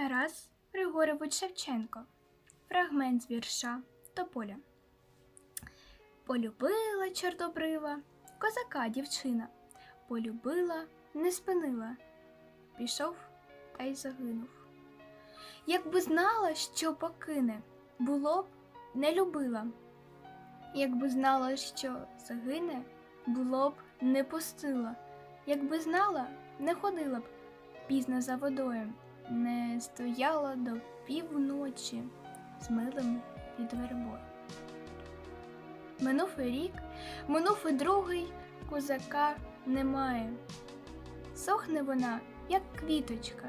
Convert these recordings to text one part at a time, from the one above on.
Тарас Григорович Шевченко. Фрагмент з вірша Тополя. Полюбила чорнобрива, козака дівчина. Полюбила, не спинила. Пішов та й загинув. Якби знала, що покине, було б не любила. Якби знала, що загине, було б не пустила. Якби знала, не ходила б пізно за водою, не стояла до півночі з милим під вербою. Минув і рік, минув і другий, козака немає. Сохне вона, як квіточка.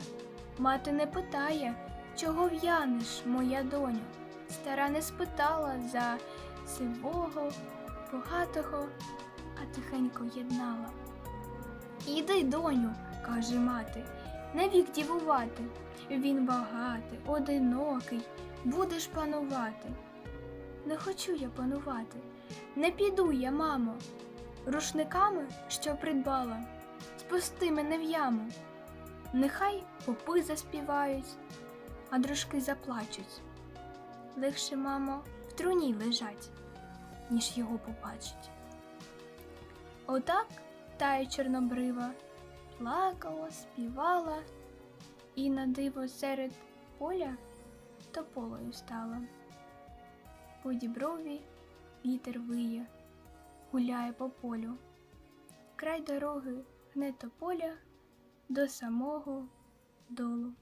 Мати не питає, чого в'янеш, моя доню. Стара не спитала за сивого, багатого, а тихенько єднала. Іди, доню, каже мати, навік дівувати. Він багатий, одинокий, будеш панувати. Не хочу я панувати, не піду я, мамо, рушниками, що придбала, спусти мене в яму. Нехай попи заспівають, а дружки заплачуть. Легше, мамо, в труні лежать, ніж його побачить. Отак тая чорнобрива плакала, співала, і на диво серед поля тополею стала. По діброві вітер виє, гуляє по полю. Край дороги гне тополя до самого долу.